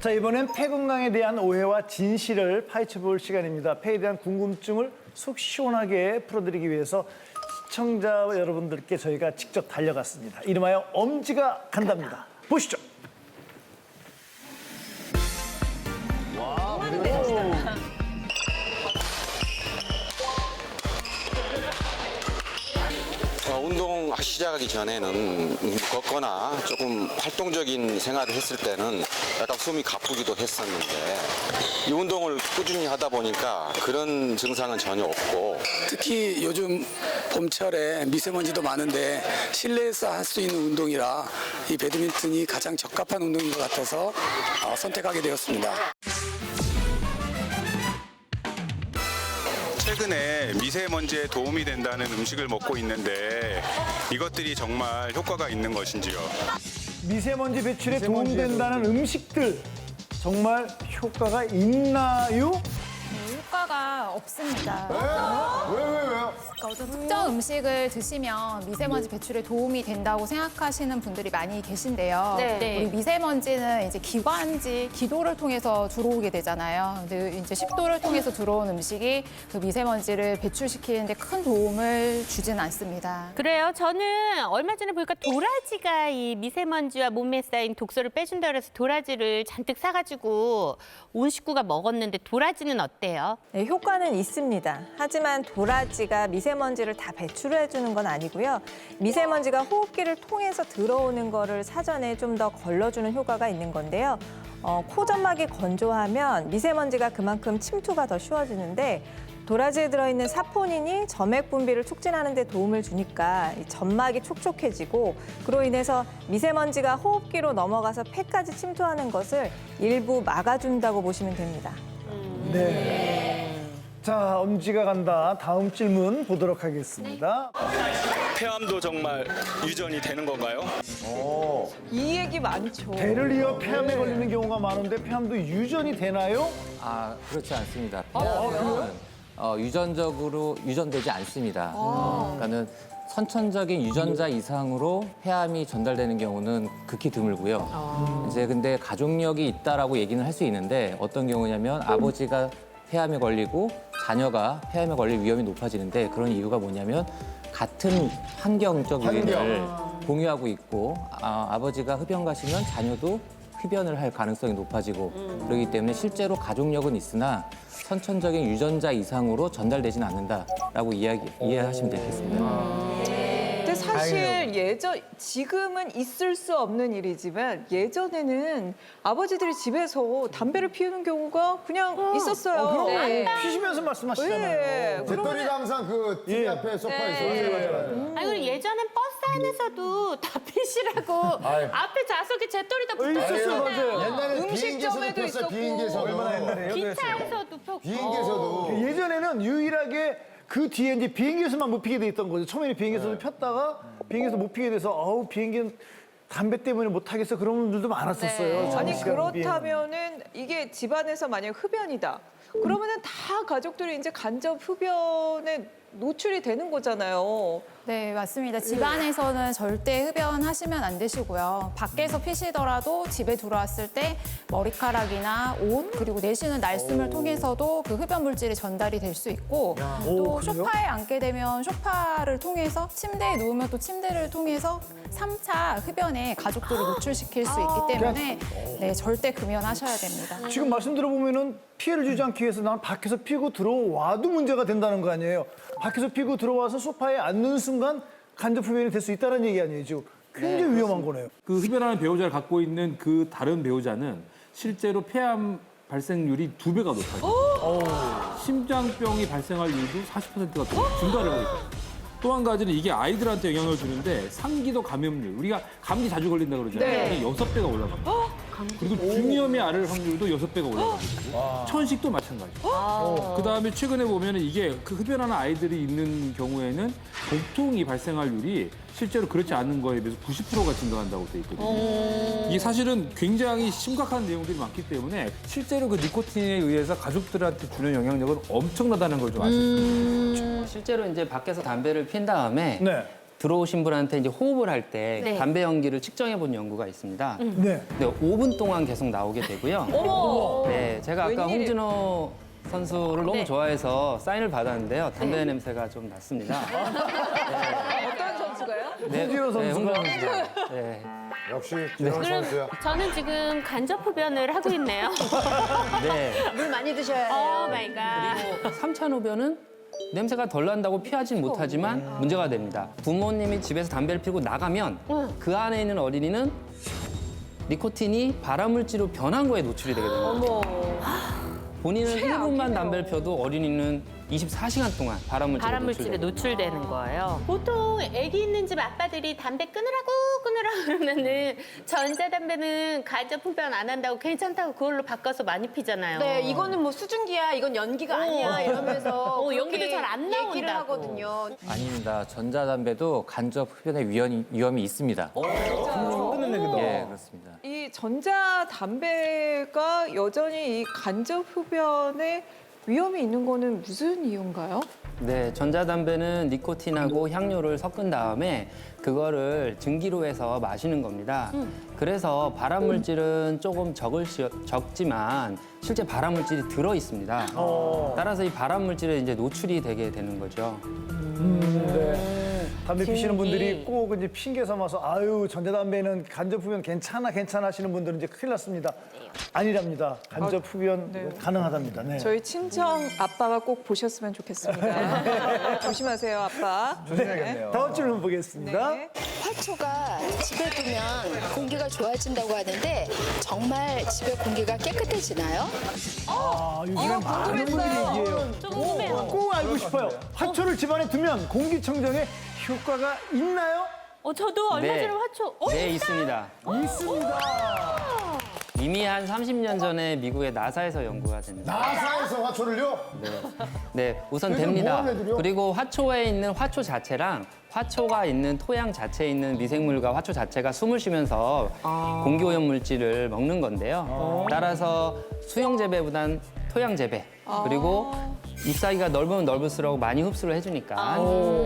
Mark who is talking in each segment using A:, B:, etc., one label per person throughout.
A: 자 이번엔 폐 건강에 대한 오해와 진실을 파헤쳐 볼 시간입니다. 폐에 대한 궁금증을 속 시원하게 풀어드리기 위해서 시청자 여러분들께 저희가 직접 달려갔습니다. 이름하여 엄지가 간답니다. 보시죠.
B: 어, 운동 시작하기 전에는 음, 걷거나 조금 활동적인 생활을 했을 때는 약간 숨이 가쁘기도 했었는데 이 운동을 꾸준히 하다 보니까 그런 증상은 전혀 없고
C: 특히 요즘 봄철에 미세먼지도 많은데 실내에서 할 수 있는 운동이라 이 배드민턴이 가장 적합한 운동인 것 같아서 어, 선택하게 되었습니다.
D: 최근에 미세먼지에 도움이 된다는 음식을 먹고 있는데 이것들이 정말 효과가 있는 것인지요?
A: 미세먼지 배출에 도움된다는 음식들 정말 효과가 있나요?
E: 효과가 없습니다.
F: 왜, 왜, 왜요?
E: 그러니까 어떤 특정 음식을 드시면 미세먼지 배출에 도움이 된다고 생각하시는 분들이 많이 계신데요.
G: 네.
E: 우리 미세먼지는 이제 기관지, 기도를 통해서 들어오게 되잖아요. 근데 이제 식도를 통해서 들어온 음식이 그 미세먼지를 배출시키는데 큰 도움을 주진 않습니다.
G: 그래요. 저는 얼마 전에 보니까 도라지가 이 미세먼지와 몸에 쌓인 독소를 빼준다 그래서 도라지를 잔뜩 사가지고 온 식구가 먹었는데 도라지는 어때요?
H: 네, 효과는 있습니다. 하지만 도라지가 미세먼지를 다 배출해 주는 건 아니고요. 미세먼지가 호흡기를 통해서 들어오는 거를 사전에 좀 더 걸러주는 효과가 있는 건데요. 어, 코점막이 건조하면 미세먼지가 그만큼 침투가 더 쉬워지는데 도라지에 들어있는 사포닌이 점액 분비를 촉진하는 데 도움을 주니까 이 점막이 촉촉해지고 그로 인해서 미세먼지가 호흡기로 넘어가서 폐까지 침투하는 것을 일부 막아준다고 보시면 됩니다.
A: 네. 자 엄지가 간다. 다음 질문 보도록 하겠습니다.
D: 폐암도 정말 유전이 되는 건가요?
I: 이 얘기 많죠.
A: 배를 이어 폐암에 걸리는 경우가 많은데 폐암도 유전이 되나요?
J: 아 그렇지 않습니다. 폐암은 어, 유전적으로 유전되지 않습니다. 어, 그러니까는 선천적인 유전자 이상으로 폐암이 전달되는 경우는 극히 드물고요. 이제 근데 가족력이 있다라고 얘기는 할 수 있는데 어떤 경우냐면 아버지가 폐암에 걸리고 자녀가 폐암에 걸릴 위험이 높아지는데 그런 이유가 뭐냐면 같은 환경적 요인을 공유하고 있고 아, 아버지가 흡연 가시면 자녀도 흡연을 할 가능성이 높아지고 그렇기 때문에 실제로 가족력은 있으나 선천적인 유전자 이상으로 전달되지는 않는다라고 이야기, 이해하시면 되겠습니다.
I: 사실 예전 지금은 있을 수 없는 일이지만 예전에는 아버지들이 집에서 담배를 피우는 경우가 그냥 있었어요. 네.
A: 피시면서 말씀하시잖아요.
I: 예.
F: 배터리가 항상 그 TV
A: 예.
F: 앞에 소파에
I: 네.
F: 있어요.
G: 아니 그리고 예전엔 버스 안에서도 다 피시라고 앞에 좌석에 재떨이 다
A: 있었어요, 맞아요.
F: 옛날에 비행기에서도
I: 음식점에도
F: 폈어요,
I: 있었고.
F: 비행기에서도.
A: 얼마나 옛날에요?
G: 기차에서도 폈고
F: 비행기에서도.
A: 예전에는 유일하게 그 뒤에 이제 비행기에서만 못 피게 돼 있던 거죠. 처음에는 비행기에서
F: 네.
A: 폈다가 비행기에서 못 피게 돼서 아우 비행기는 담배 때문에 못 하겠어 그런 분들도 많았었어요.
I: 아니
A: 장시간 비행.
I: 그렇다면은 이게 집안에서 만약 흡연이다. 그러면은 다 가족들이 이제 간접 흡연에 노출이 되는 거잖아요.
E: 네, 맞습니다. 집 안에서는 절대 흡연하시면 안 되시고요. 밖에서 피시더라도 집에 들어왔을 때 머리카락이나 옷 그리고 내쉬는 날숨을 통해서도 그 흡연 물질이 전달이 될 수 있고
A: 오,
E: 또? 소파에 앉게 되면 소파를 통해서 침대에 누우면 또 침대를 통해서 삼차 흡연에 가족들을 노출시킬 수 있기 때문에 네, 절대 금연하셔야 됩니다.
A: 지금 말씀 들어보면은 피해를 주지 않기 위해서 난 밖에서 피고 들어와도 문제가 된다는 거 아니에요. 밖에서 피고 들어와서 소파에 앉는 순간 간접 흡연이 될 수 있다는 얘기 아니에요. 지금 굉장히 위험한 거네요.
K: 그 흡연하는 배우자를 갖고 있는 그 다른 배우자는 실제로 폐암 발생률이 두 배가 높아요. 심장병이 발생할 일도 40%가 더 증가를 하고 있어요. 또 한 가지는 이게 아이들한테 영향을 주는데 상기도 감염률 우리가 감기 자주 걸린다 그러잖아요.
I: 네.
K: 이게 여섯 배가 올라갑니다. 그리고 중이염이 앓을 확률도 여섯 배가 올라갑니다. 천식도 마찬가지고. 그 다음에 최근에 보면 이게 그 흡연하는 아이들이 있는 경우에는 복통이 발생할률이 실제로 그렇지 않은 거에 비해서 90%가 증가한다고 돼 있거든요. 이게 사실은 굉장히 심각한 내용들이 많기 때문에 실제로 그 니코틴에 의해서 가족들한테 주는 영향력은 엄청나다는 걸 좀 아셔야 돼요.
J: 실제로 이제 밖에서 담배를 핀 다음에
A: 네.
L: 들어오신 분한테 이제 호흡을 할 때
G: 네.
L: 담배 연기를 측정해 본 연구가 있습니다.
A: 네.
L: 네, 5분 동안 계속 나오게 되고요. 네, 제가 아까
H: 웬일이에요?
L: 홍진호 선수를 너무
G: 네.
L: 좋아해서 사인을 받았는데요. 담배 냄새가 좀 났습니다.
H: 어떤 선수가요?
L: 네,
A: 홍진호 선수가.
L: 네, 홍진호 선수가. 네.
F: 역시 진영
G: 그럼
F: 선수야.
G: 저는 지금 간접 흡연을 하고 있네요.
L: 네.
H: 물 많이 드셔야
G: 오 마이 갓.
L: 그리고 삼찬 흡연은 냄새가 덜 난다고 피하진 못하지만 문제가 됩니다. 부모님이 집에서 담배를 피우고 나가면 그 안에 있는 어린이는 니코틴이 발암물질로 변한 거에 노출이 되게 됩니다. 본인은 1분만 담배를 펴도 어린이는 24시간 동안 발암물질에
G: 발암물질에. 노출되는 거예요. 보통 아기 있는 집 아빠들이 담배 끊으라고 끊으라고 그러면은 전자담배는 간접 흡연 안 한다고 괜찮다고 그걸로 바꿔서 많이 피잖아요.
M: 네, 이거는 뭐 수증기야, 이건 연기가 아니야 이러면서
G: 어, 연기도
M: 그렇게
G: 잘안
M: 얘기를
G: 나온다고.
M: 하거든요.
L: 아닙니다. 전자담배도 간접 흡연의 위험이, 위험이 있습니다. 예, 그렇습니다.
H: 이 전자 담배가 여전히 이 간접 흡연에 위험이 있는 거는 무슨 이유인가요?
L: 네, 전자담배는 니코틴하고 향료를 섞은 다음에 그거를 증기로 해서 마시는 겁니다. 그래서 발암 물질은 조금 적을 시, 적지만 실제 발암 물질이 들어 있습니다. 따라서 이 발암 물질에 이제 노출이 되게 되는 거죠.
A: 네. 담배 피시는. 분들이 꼭 이제 핑계 삼아서 아유 전자담배는 간접 흡연 괜찮아 괜찮아 하시는 분들은 이제 큰일 났습니다. 아니랍니다. 간접 흡연
H: 네.
A: 가능하답니다. 네.
H: 저희 친정 아빠가 꼭 보셨으면 좋겠습니다. 조심하세요, 아빠.
A: 조심해야겠네요. 다음 질문 보겠습니다.
H: 네.
N: 화초가 집에 두면 공기가 좋아진다고 하는데 정말 집에 공기가 깨끗해지나요?
A: 아, 요즘에 많은 분들이 얘기해요.
G: 좀 궁금해요.
A: 꼭 알고 싶어요. 화초를 집안에 두면 공기청정에 효과가 있나요?
G: 어, 저도 얼마
L: 네.
G: 전에 화초. 어,
L: 네, 있습니다.
A: 있습니다.
L: 이미 한 30년 전에 미국의 나사에서 연구가 됐는데
F: 나사에서 화초를요?
L: 네, 우선
F: 그래서
L: 됩니다.
F: 뭐 하는 애들이요?
L: 그리고 화초에 있는 화초 자체랑 화초가 있는 토양 자체에 있는 미생물과 화초 자체가 숨을 쉬면서 공기 오염 물질을 먹는 건데요. 따라서 수영 재배보단 토양 재배 그리고 잎사귀가 넓으면 넓을수록 많이 흡수를 해주니까.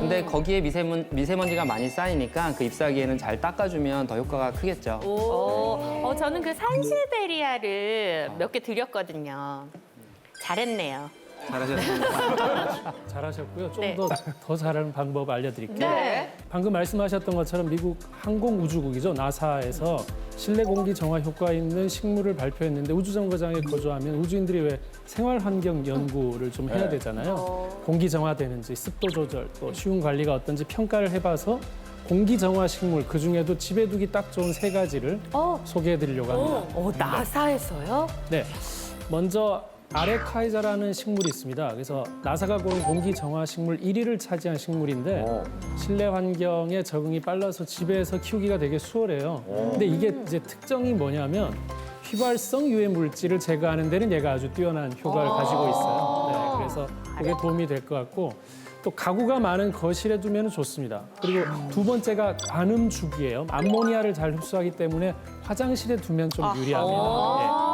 L: 근데 거기에 미세먼, 미세먼지가 많이 쌓이니까 그 잎사귀에는 잘 닦아주면 더 효과가 크겠죠.
G: 오, 어, 저는 그 산실베리아를 몇 개 드렸거든요. 잘했네요.
L: 잘하셨습니다.
O: 잘하셨고요. 좀
G: 네.
O: 더 더 잘하는 방법 알려드릴게요.
H: 네.
O: 방금 말씀하셨던 것처럼 미국 항공우주국이죠 나사에서 실내 공기 정화 효과 있는 식물을 발표했는데 우주정거장에 거주하면 우주인들이 왜 생활 환경 연구를 좀 해야 되잖아요. 공기 정화되는지 습도 조절 또 쉬운 관리가 어떤지 평가를 해봐서 공기 정화 식물 그 중에도 집에 두기 딱 좋은 세 가지를
G: 어,
O: 소개해드리려고 합니다.
G: 어, 나사에서요?
O: 네. 먼저 아레카이자라는 식물이 있습니다. 그래서 나사가 고른 공기 정화 식물 1위를 차지한 식물인데 실내 환경에 적응이 빨라서 집에서 키우기가 되게 수월해요. 근데 이게 이제 특징이 뭐냐면 휘발성 유해 물질을 제거하는 데는 얘가 아주 뛰어난 효과를 가지고 있어요. 네, 그래서 그게 도움이 될 것 같고 또 가구가 많은 거실에 두면 좋습니다. 그리고 두 번째가 관음 주기예요. 암모니아를 잘 흡수하기 때문에 화장실에 두면 좀 유리합니다. 네.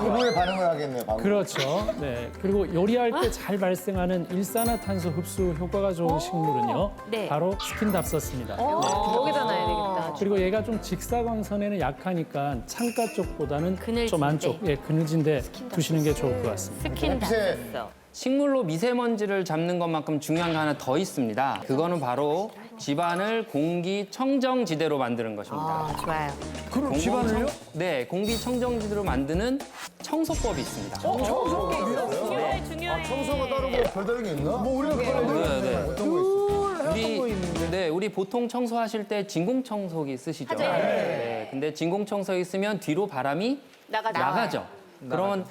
F: 방구에 반응을 하겠네요. 방구.
O: 그렇죠. 네. 그리고 요리할 때 잘 발생하는 일산화탄소 흡수 효과가 좋은 식물은요.
G: 네.
O: 바로 스킨답서스입니다.
M: 거기다 놔야 되겠다.
O: 그리고 얘가 좀 직사광선에는 약하니까 창가 쪽보다는
G: 그늘진데.
O: 좀 안쪽, 예, 그늘진데 두시는 게 좋을 것 같습니다.
G: 스킨
F: 햇빛에
G: 닿았어.
L: 식물로 미세먼지를 잡는 것만큼 중요한 게 하나 더 있습니다. 그거는 바로 집안을 공기 청정지대로 만드는 것입니다.
G: 아, 좋아요.
A: 그럼
L: 공기
A: 집안을요?
L: 청- 네, 공기 청정지대로 만드는 청소법이 있습니다.
G: 중요해, 중요해.
F: 청소가 따로 뭐 별다른 게 있나?
A: 뭐 우리가 그걸
L: 네, 네.
F: 어떤 거 있어?
L: 우리. 네, 우리 보통 청소하실 때 진공 청소기 쓰시죠? 네. 근데 진공 청소기 쓰면 뒤로 바람이
M: 나가죠.
L: 나가죠. 그러면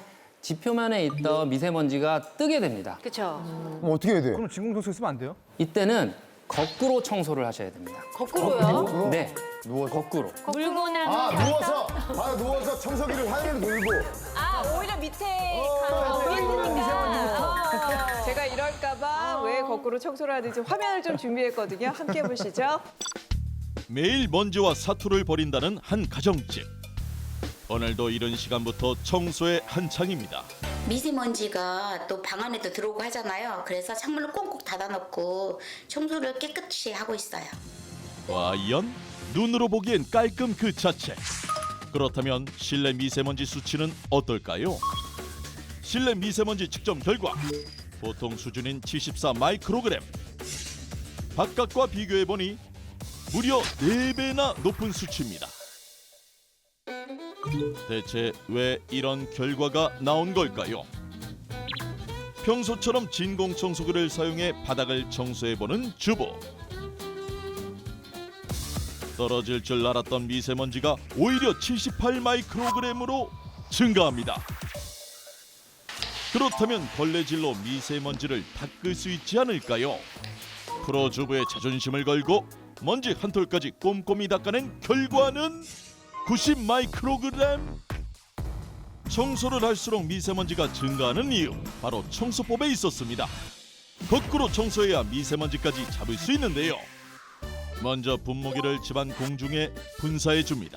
L: 지표면에 있던 미세먼지가 뜨게 됩니다.
M: 그렇죠.
F: 그럼 어떻게 해야 돼?
A: 그럼 진공청소 쓰면 안 돼요?
L: 이때는 거꾸로 청소를 하셔야 됩니다.
M: 거꾸로요?
L: 네,
F: 누워서.
L: 거꾸로.
G: 물고 나면
F: 아 누워서 아 누워서 청소기를 하늘에 돌고
M: 아, 오히려 밑에
H: 제가 이럴까봐 왜 거꾸로 청소를 하는지 화면을 좀 준비했거든요. 함께 보시죠.
P: 매일 먼지와 사투를 벌인다는 한 가정집. 오늘도 이른 시간부터 청소에 한창입니다.
Q: 미세먼지가 또 방 안에도 들어오고 하잖아요. 그래서 창문을 꽁꽁 닫아놓고 청소를 깨끗이 하고 있어요.
P: 과연 눈으로 보기엔 깔끔 그 자체. 그렇다면 실내 미세먼지 수치는 어떨까요? 실내 미세먼지 측정 결과 보통 수준인 74 마이크로그램. 바깥과 비교해 보니 무려 4배나 높은 수치입니다. 대체 왜 이런 결과가 나온 걸까요? 평소처럼 진공 청소기를 사용해 바닥을 청소해 보는 주부. 떨어질 줄 알았던 미세먼지가 오히려 78 마이크로그램으로 증가합니다. 그렇다면 걸레질로 미세먼지를 닦을 수 있지 않을까요? 프로 주부의 자존심을 걸고 먼지 한 톨까지 꼼꼼히 닦아낸 결과는 90 마이크로그램. 청소를 할수록 미세먼지가 증가하는 이유 바로 청소법에 있었습니다. 거꾸로 청소해야 미세먼지까지 잡을 수 있는데요. 먼저 분무기를 집안 공중에 분사해 줍니다.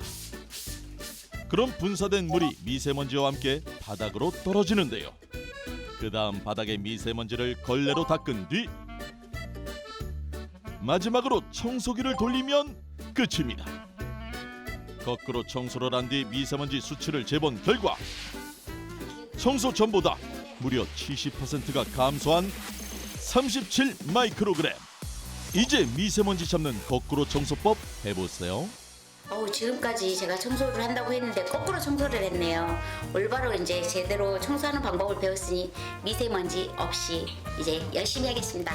P: 그럼 분사된 물이 미세먼지와 함께 바닥으로 떨어지는데요. 그 다음 바닥의 미세먼지를 걸레로 닦은 뒤 마지막으로 청소기를 돌리면 끝입니다. 거꾸로 청소를 한 뒤 미세먼지 수치를 재본 결과 청소 전보다 무려 70%가 감소한 37 마이크로그램. 이제 미세먼지 잡는 거꾸로 청소법 해보세요.
Q: 어우, 지금까지 제가 청소를 한다고 했는데 거꾸로 청소를 했네요. 올바로 이제 제대로 청소하는 방법을 배웠으니 미세먼지 없이 이제 열심히 하겠습니다.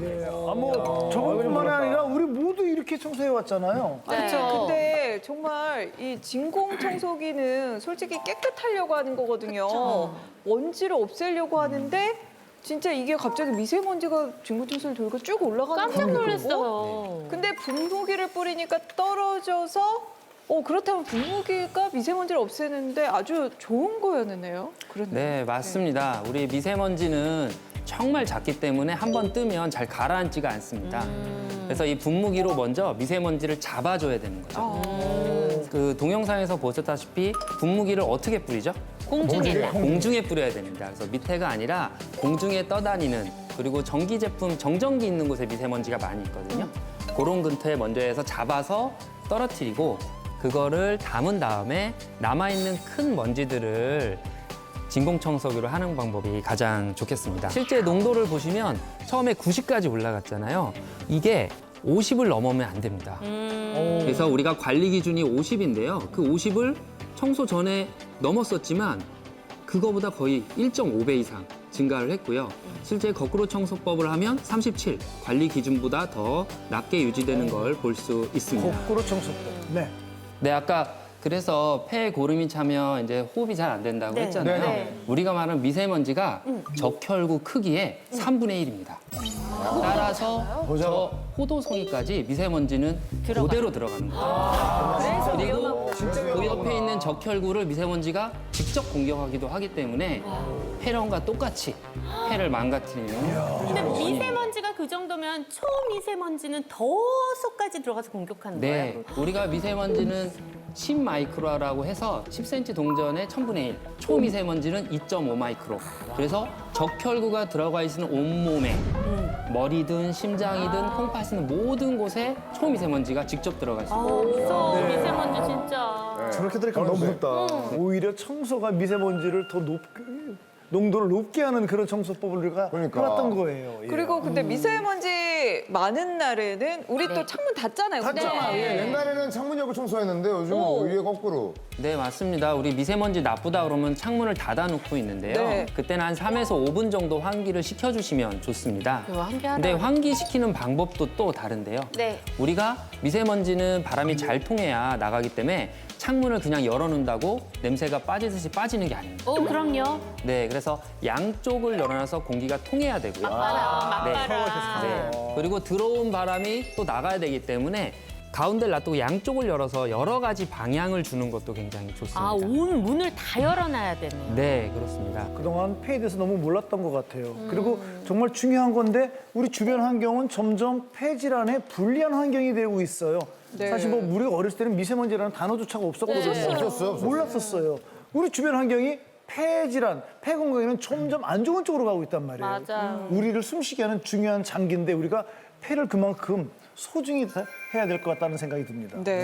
A: 네. 아, 뭐 저뿐만 아니라 우리 모두 이렇게 청소해 왔잖아요.
H: 그렇죠. 근데 정말 이 진공 청소기는 솔직히 깨끗하려고 하는 거거든요. 먼지를 없애려고 하는데 진짜 이게 갑자기 미세먼지가 진공 청소를 돌고 쭉 올라가는
M: 깜짝
H: 거고.
M: 놀랐어요.
H: 근데 분무기를 뿌리니까 떨어져서 어 그렇다면 분무기가 미세먼지를 없애는데 아주 좋은 거였네요. 그렇네요.
L: 네, 맞습니다. 우리 미세먼지는 정말 작기 때문에 한 번 뜨면 잘 가라앉지가 않습니다. 그래서 이 분무기로 먼저 미세먼지를 잡아줘야 되는 거죠. 그 동영상에서 보셨다시피 분무기를 어떻게 뿌리죠?
M: 공중에.
L: 공중에 뿌려야 됩니다. 그래서 밑에가 아니라 공중에 떠다니는 그리고 전기 제품 정전기 있는 곳에 미세먼지가 많이 있거든요. 그런 근처에 먼저 해서 잡아서 떨어뜨리고 그거를 담은 다음에 남아 있는 큰 먼지들을 진공청소기로 하는 방법이 가장 좋겠습니다. 실제 농도를 보시면 처음에 90까지 올라갔잖아요. 이게 50을 넘으면 안 됩니다. 그래서 우리가 관리 기준이 50인데요. 그 50을 청소 전에 넘었었지만 그거보다 거의 1.5배 이상 증가를 했고요. 실제 거꾸로 청소법을 하면 37, 관리 기준보다 더 낮게 유지되는 걸 볼 수 있습니다.
A: 거꾸로 청소법. 네.
L: 네, 아까 그래서 폐에 고름이 차면 이제 호흡이 잘 안 된다고
M: 네.
L: 했잖아요.
M: 네.
L: 우리가 말하는 미세먼지가 적혈구 크기의 3분의 1입니다. 따라서 저 호도송이까지 미세먼지는 그대로 들어가는 거예요. 그리고 그 옆에 있는 적혈구를 미세먼지가 직접 공격하기도 하기 때문에 폐렴과 똑같이 폐를 망가뜨리는
G: 근데. 미세먼지가 그 정도면 초미세먼지는 더 속까지 들어가서 공격하는
L: 네,
G: 거예요?
L: 우리가 미세먼지는 10 마이크로라고 해서 10cm 동전의 1000분의 1, 초미세먼지는 2.5 마이크로. 그래서 적혈구가 들어가 있는 온몸에 머리든 심장이든 콩팥이든 모든 곳에 초미세먼지가 직접 들어가 있습니다.
G: 어, 무서워.
A: 네.
G: 미세먼지 진짜.
F: 저렇게 들으니까 너무 무섭다.
A: 오히려 청소가 미세먼지를 더 높게 농도를 높게 하는 그런 청소법을 우리가
F: 그러니까.
A: 해왔던 거예요. 예.
H: 그리고 근데 미세먼지 많은 날에는 우리 또 창문 닫잖아요.
F: 닫잖아.
H: 근데.
F: 예, 옛날에는 창문 옆을 청소했는데 요즘은
H: 오.
F: 오히려 거꾸로.
L: 네, 맞습니다. 우리 미세먼지 나쁘다 그러면 창문을 닫아놓고 있는데요.
H: 네.
L: 그때는 한 3에서 5분 정도 환기를 시켜주시면 좋습니다.
M: 환기하라.
L: 근데 환기시키는 방법도 또 다른데요.
M: 네.
L: 우리가 미세먼지는 바람이 잘 통해야 나가기 때문에 창문을 그냥 열어놓는다고 냄새가 빠지듯이 빠지는 게 아닙니다.
G: 어, 그럼요.
L: 네, 그래서 양쪽을 열어놔서 공기가 통해야 되고요.
G: 맞바라,
L: 네.
G: 맞바라.
L: 네. 그리고 들어온 바람이 또 나가야 되기 때문에
R: 가운데를 놔두고 양쪽을 열어서 여러 가지 방향을 주는 것도 굉장히 좋습니다.
G: 아, 온 문을 다 열어놔야 되네요.
R: 네, 그렇습니다.
A: 그동안 폐에 대해서 너무 몰랐던 것 같아요. 그리고 정말 중요한 건데 우리 주변 환경은 점점 폐 질환에 불리한 환경이 되고 있어요.
H: 네.
A: 사실 뭐 우리가 어렸을 때는 미세먼지라는 단어조차가 없었거든요.
F: 네. 없었어요, 없었어요.
A: 몰랐었어요. 우리 주변 환경이 폐 질환, 폐 건강에는 점점 안 좋은 쪽으로 가고 있단 말이에요.
G: 맞아요.
A: 우리를 숨쉬게 하는 중요한 장기인데 우리가 폐를 그만큼 소중히 해야 될 것 같다는 생각이 듭니다.
H: 네.